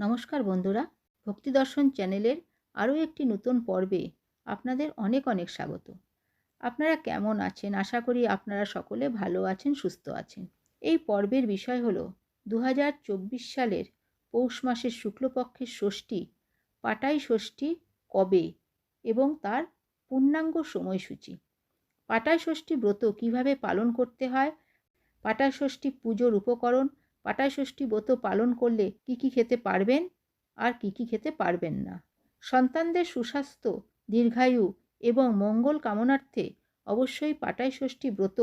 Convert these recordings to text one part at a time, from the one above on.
নমস্কার বন্ধুরা, ভক্তি দর্শন চ্যানেলের আরও একটি নতুন পর্বে আপনাদের অনেক অনেক স্বাগত। আপনারা কেমন আছেন? আশা করি আপনারা সকলে ভালো আছেন, সুস্থ আছেন। এই পর্বের বিষয় হলো দু সালের পৌষ মাসের শুক্লপক্ষের ষষ্ঠী, পাটাই ষষ্ঠী কবে এবং তার পূর্ণাঙ্গ সময়সূচি। পাটাই ষষ্ঠী ব্রত কীভাবে পালন করতে হয়? পাটাই ষষ্ঠী পুজোর উপকরণ পাটাই ষষ্ঠী ব্রত পালন করলে কি কি খেতে পারবেন? আর কি কি খেতে পারবেন না? সন্তানদের সুস্বাস্থ্য, দীর্ঘায়ু এবং মঙ্গল কামনার্থে অবশ্যই পাটাই ষষ্ঠী ব্রত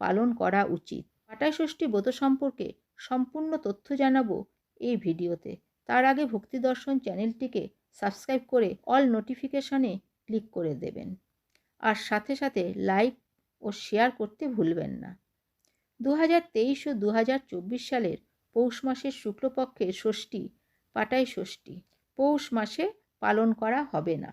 পালন করা উচিত। পাটাই ষষ্ঠী ব্রত সম্পর্কে সম্পূর্ণ তথ্য জানাব এই ভিডিওতে। তার আগে ভক্তি দর্শন চ্যানেলটিকে সাবস্ক্রাইব করে অল নোটিফিকেশনে ক্লিক করে দেবেন। আর সাথে সাথে লাইক ও শেয়ার করতে ভুলবেন না। দু তেইশ ও দু হাজার চব্বিশ সালের পৌষ মাসের শুক্লপক্ষের ষষ্ঠী, পাটাই ষষ্ঠী। পৌষ মাসে পালন করা হবে না।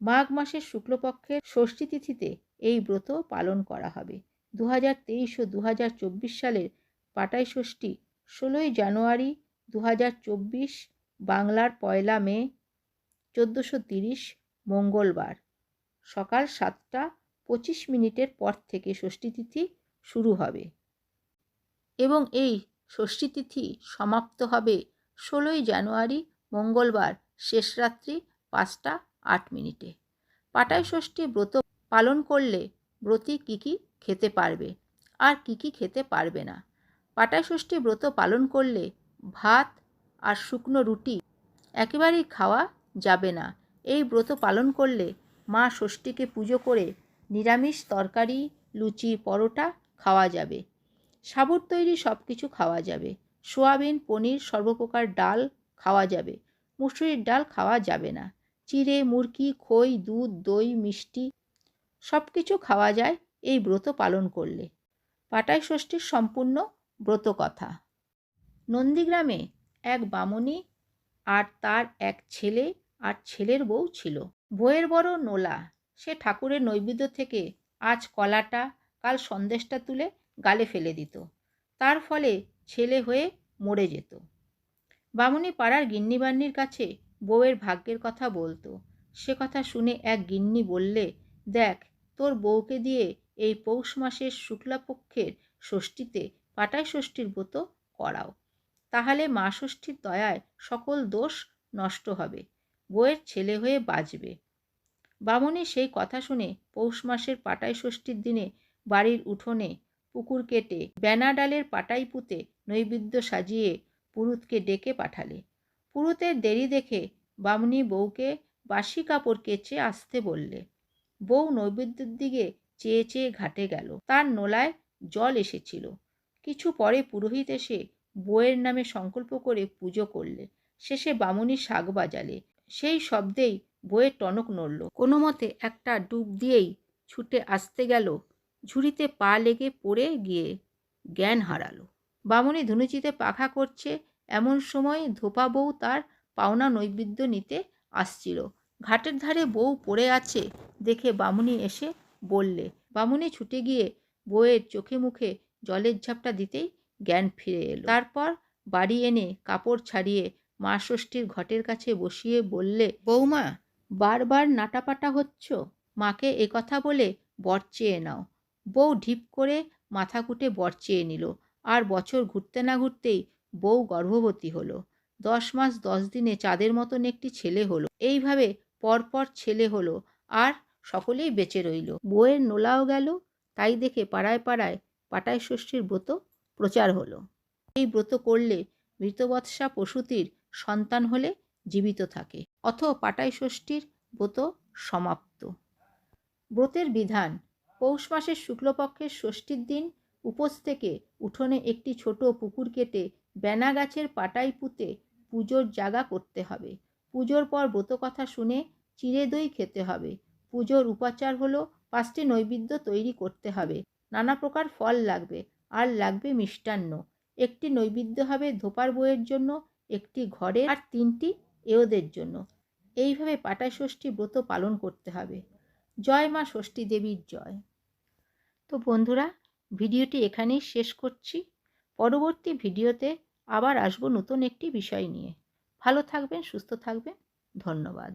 মাঘ মাসের শুক্লপক্ষের ষষ্ঠী তিথিতে এই ব্রত পালন করা হবে। দু তেইশ ও দু হাজার চব্বিশ সালের পাটাই ষষ্ঠী, ষোলোই জানুয়ারি দু হাজার চব্বিশ, বাংলার পয়লা মে চোদ্দোশো তিরিশ, মঙ্গলবার। সকাল সাতটা পঁচিশ মিনিটের পর থেকে ষষ্ঠী তিথি শুরু হবে। এবং এই ষষ্ঠী তিথি সমাপ্ত হবে ষোলোই জানুয়ারি, মঙ্গলবার, শেষ রাত্রি পাঁচটা আট মিনিটে। পাটাই ষষ্ঠী ব্রত পালন করলে ব্রতী কী কী খেতে পারবে? আর কী কী খেতে পারবে না? পাটাই ষষ্ঠী ব্রত পালন করলে ভাত আর শুকনো রুটি একেবারেই খাওয়া যাবে না। এই ব্রত পালন করলে মা ষষ্ঠীকে পুজো করে নিরামিষ তরকারি, লুচি, পরোটা খাওয়া যাবে। সাবুর তৈরি সব কিছু খাওয়া যাবে। সোয়াবিন, পনির, সর্বপ্রকার ডাল খাওয়া যাবে। মুসুরির ডাল খাওয়া যাবে না। চিড়ে, মুরগি, খই, দুধ, দই, মিষ্টি সব কিছু খাওয়া যায় এই ব্রত পালন করলে। পাটাই ষষ্ঠীর সম্পূর্ণ ব্রত কথা। নন্দীগ্রামে এক বামুনি আর তার এক ছেলে আর ছেলের বউ ছিল। বইয়ের বড় নোলা, সে ঠাকুরের নৈবেদ্য থেকে আজ কলাটা, কাল সন্দেশটা তুলে গালে ফেলে দিত। তার ফলে ছেলে হয়ে মরে যেত। বামুনি পাড়ার গিন্নিবান্নির কাছে বউয়ের ভাগ্যের কথা বলতো। সে কথা শুনে এক গিন্নি বললে, দেখ, তোর বউকে দিয়ে এই পৌষ মাসের শুক্লাপক্ষের ষষ্ঠীতে পাটাই ষষ্ঠীর ব্রত করাও। তাহলে মা ষষ্ঠীর দয়ায় সকল দোষ নষ্ট হবে। বউয়ের ছেলে হয়ে বাঁচবে। বামুনি সেই কথা শুনে পৌষ মাসের পাটাই ষষ্ঠীর দিনে বাড়ির উঠোনে পুকুর কেটে ব্যানাডালের পাটাই পুঁতে নৈবেদ্য সাজিয়ে পুরুতকে ডেকে পাঠালে। পুরুতের দেরি দেখে বামনি বউকে বাসি কাপড় কেচে আসতে বললে। বউ নৈবেদ্যের দিকে চেয়ে চেয়ে ঘাটে গেল। তার নোলায় জল এসেছিল। কিছু পরে পুরোহিত এসে বউয়ের নামে সংকল্প করে পুজো করলে। শেষে বামুনি শাক বাজালে। সেই শব্দেই বইয়ের টনক নড়ল। কোনো মতে একটা ডুব দিয়েই ছুটে আসতে গেল ঝুড়িতে পা লেগে পড়ে গিয়ে জ্ঞান হারালো। বামুনি ধনুচিতে পাখা করছে, এমন সময় ধোপা বউ তার পাওনা নৈবেদ্য নিতে আসছিল। ঘাটের ধারে বউ পড়ে আছে দেখে বামুনি এসে বললে, বামুনি ছুটে গিয়ে বউয়ের চোখে মুখে জলের ঝাপটা দিতেই জ্ঞান ফিরে এলো। তারপর বাড়ি এনে কাপড় ছাড়িয়ে মা ষষ্ঠীর ঘটের কাছে বসিয়ে বললে বৌমা বারবার নাটাপাটা হচ্ছ? মাকে কথা বলে বর চেয়ে নাও। বউ ঢিপ করে মাথা কুটে বর চেয়ে নিল। আর বছর ঘুরতে না ঘুরতেই বউ গর্ভবতী হলো। দশ মাস দশ দিনে চাঁদের মতন একটি ছেলে হলো। এইভাবে পরপর ছেলে হলো আর সকলেই বেঁচে রইল। বউয়ের নোলাও গেল, তাই দেখে পাড়ায় পাড়ায় পাটায় ষষ্ঠীর ব্রত প্রচার হলো। এই ব্রত করলে মৃতবৎসা পশুতির সন্তান হলে জীবিত থাকে। অথ পাটাই ষষ্ঠীর ব্রত সমাপ্ত। ব্রতের বিধান পৌষ মাসের শুক্লপক্ষের ষষ্ঠীর দিন উপোস থেকে উঠোনে একটি ছোট পুকুর কেটে বেনা গাছের পাটাই পুঁতে পুজোর জাগা করতে হবে। পুজোর পর ব্রত কথা শুনে চিড়ে দই খেতে হবে। পুজোর উপাচার হলো পাঁচটি নৈবেদ্য তৈরি করতে হবে। নানা প্রকার ফল লাগবে, আর লাগবে মিষ্টান্ন। একটি নৈবেদ্য হবে ধোপার বইয়ের জন্য, একটি ঘরে আর তিনটি এওদের জন্য। এইভাবে পাটাই ষষ্ঠী ব্রত পালন করতে হবে। জয় মা ষষ্ঠী দেবীর জয়। তো বন্ধুরা, ভিডিওটি এখানেই শেষ করছি। পরবর্তী ভিডিওতে আবার আসব নতুন একটি বিষয় নিয়ে। ভালো থাকবেন, সুস্থ থাকবেন। ধন্যবাদ।